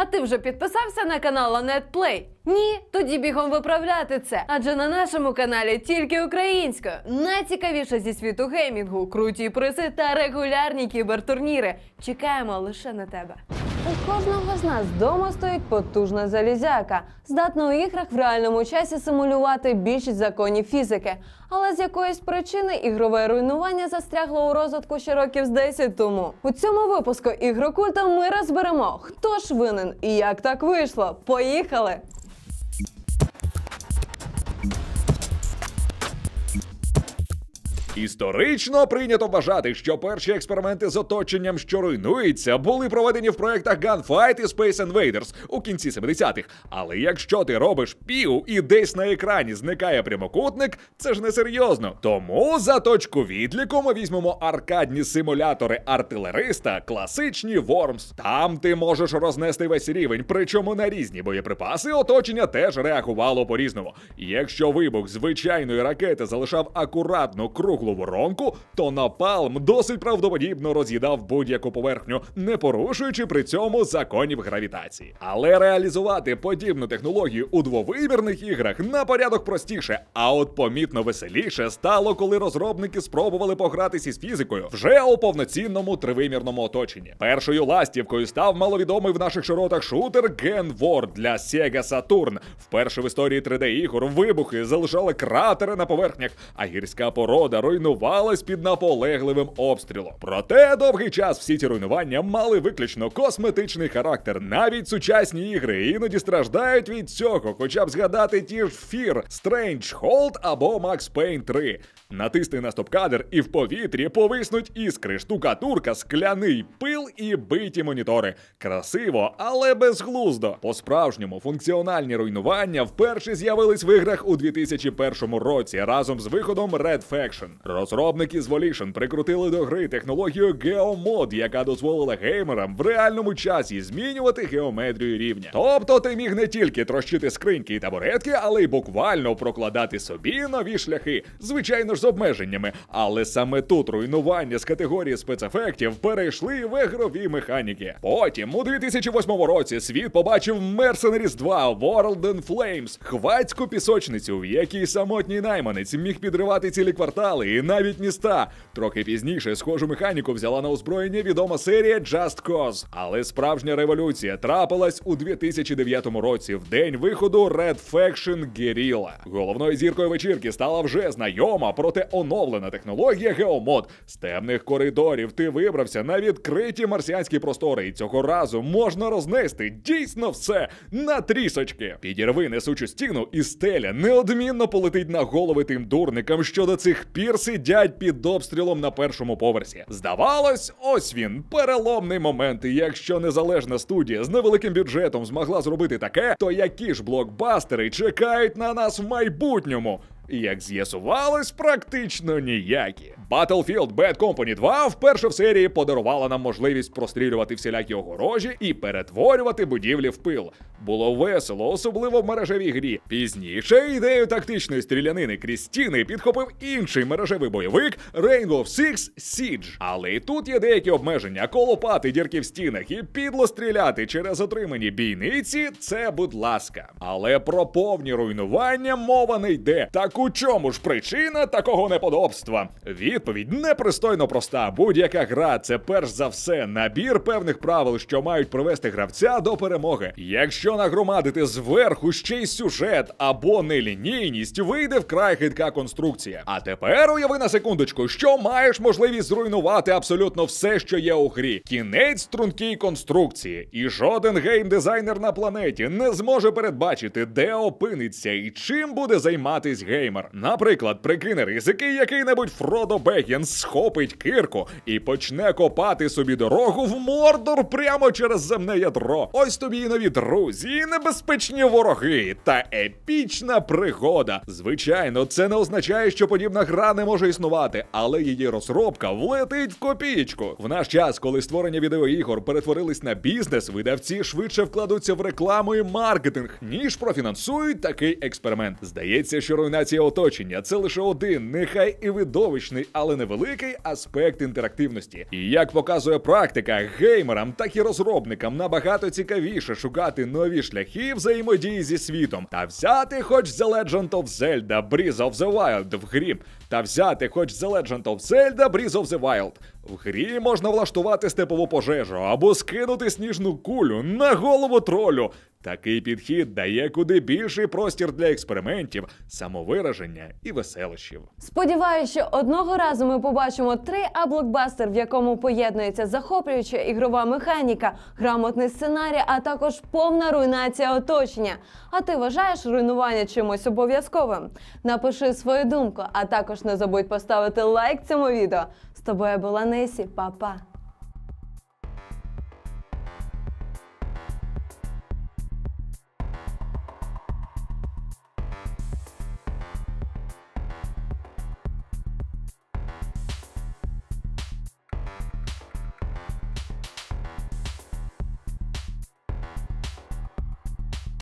А ти вже підписався на канал Anetplay? Ні? Тоді бігом виправляти це. Адже на нашому каналі тільки українською. Найцікавіше зі світу геймінгу, круті призи та регулярні кібертурніри. Чекаємо лише на тебе. У кожного з нас вдома стоїть потужна залізяка, здатна у іграх в реальному часі симулювати більшість законів фізики. Але з якоїсь причини ігрове руйнування застрягло у розвитку ще років з 10 тому. У цьому випуску ігрокульта ми розберемо, хто ж винен і як так вийшло. Поїхали! Історично прийнято вважати, що перші експерименти з оточенням, що руйнується, були проведені в проєктах Gunfight і Space Invaders у кінці 70-х. Але якщо ти робиш пів і десь на екрані зникає прямокутник, це ж не серйозно. Тому за точку відліку ми візьмемо аркадні симулятори артилериста, класичні Worms. Там ти можеш рознести весь рівень, причому на різні боєприпаси оточення теж реагувало по-різному. Якщо вибух звичайної ракети залишав акуратну круглу воронку, то напалм досить правдоподібно роз'їдав будь-яку поверхню, не порушуючи при цьому законів гравітації. Але реалізувати подібну технологію у двовимірних іграх на порядок простіше, а от помітно веселіше стало, коли розробники спробували погратися з фізикою вже у повноцінному тривимірному оточенні. Першою ластівкою став маловідомий в наших широтах шутер Gen War для Sega Saturn. Вперше в історії 3D ігор вибухи залишали кратери на поверхнях, а гірська порода руйнувалась під наполегливим обстрілом. Проте довгий час всі ці руйнування мали виключно косметичний характер. Навіть сучасні ігри іноді страждають від цього, хоча б згадати ті ж Fear, Strange Hold або Max Payne 3. Натисни на стоп-кадр і в повітрі повиснуть іскри, штукатурка, скляний пил і биті монітори. Красиво, але безглуздо. По-справжньому функціональні руйнування вперше з'явились в іграх у 2001 році разом з виходом Red Faction. Розробники з Volition прикрутили до гри технологію GeoMod, яка дозволила геймерам в реальному часі змінювати геометрію рівня. Тобто ти міг не тільки трощити скриньки і табуретки, але й буквально прокладати собі нові шляхи, звичайно ж з обмеженнями. Але саме тут руйнування з категорії спецефектів перейшли в ігрові механіки. Потім, у 2008 році, світ побачив Mercenaries 2 World in Flames, хвацьку пісочницю, в якій самотній найманець міг підривати цілі квартали і навіть міста. Трохи пізніше схожу механіку взяла на озброєння відома серія Just Cause. Але справжня революція трапилась у 2009 році, в день виходу Red Faction Guerrilla. Головною зіркою вечірки стала вже знайома, проте оновлена технологія GeoMod. З темних коридорів ти вибрався на відкриті марсіанські простори, і цього разу можна рознести дійсно все на трісочки. Підірви несучу стіну, і стеля неодмінно полетить на голови тим дурникам, що до цих пір сидять під обстрілом на першому поверсі. Здавалось, ось він переломний момент. І якщо незалежна студія з невеликим бюджетом змогла зробити таке, то які ж блокбастери чекають на нас в майбутньому? Як з'ясувалось, практично ніякі. Battlefield Bad Company 2 вперше в серії подарувала нам можливість прострілювати всілякі огорожі і перетворювати будівлі в пил. Було весело, особливо в мережевій грі. Пізніше ідею тактичної стрілянини крізь стіни підхопив інший мережевий бойовик Rainbow Six Siege. Але і тут є деякі обмеження: колопати дірки в стінах і підло стріляти через отримані бійниці. Це будь ласка. Але про повні руйнування мова не йде. Так у чому ж причина такого неподобства? Відповідь непристойно проста. Будь-яка гра це перш за все набір певних правил, що мають привести гравця до перемоги. Якщо нагромадити зверху ще й сюжет або нелінійність, вийде вкрай хитка конструкція. А тепер уяви на секундочку, що маєш можливість зруйнувати абсолютно все, що є у грі. Кінець стрункій конструкції, і жоден геймдизайнер на планеті не зможе передбачити, де опиниться і чим буде займатись геймер. Наприклад, прикине ризики, який-небудь Фродо Бегінс схопить кирку і почне копати собі дорогу в Мордор прямо через земне ядро. Ось тобі і нові друзі, друзі, небезпечні вороги та епічна пригода. Звичайно, це не означає, що подібна гра не може існувати, але її розробка влетить в копієчку. В наш час, коли створення відеоігор перетворились на бізнес, видавці швидше вкладуться в рекламу і маркетинг, ніж профінансують такий експеримент. Здається, що руйнація оточення це лише один, нехай і видовищний, але невеликий аспект інтерактивності. І як показує практика, геймерам, так і розробникам набагато цікавіше шукати нові шляхи взаємодії зі світом та взяти хоч The Legend of Zelda Breath of the Wild в грі, та взяти хоч The Legend of Zelda Breath of the Wild. В грі можна влаштувати степову пожежу або скинути сніжну кулю на голову тролю. Такий підхід дає куди більший простір для експериментів, самовираження і веселощів. Сподіваюся, що одного разу ми побачимо 3А блокбастер, в якому поєднується захоплююча ігрова механіка, грамотний сценарій, а також повна руйнація оточення. А ти вважаєш руйнування чимось обов'язковим? Напиши свою думку, а також не забудь поставити лайк цьому відео. З тобою була Несі, Па-па!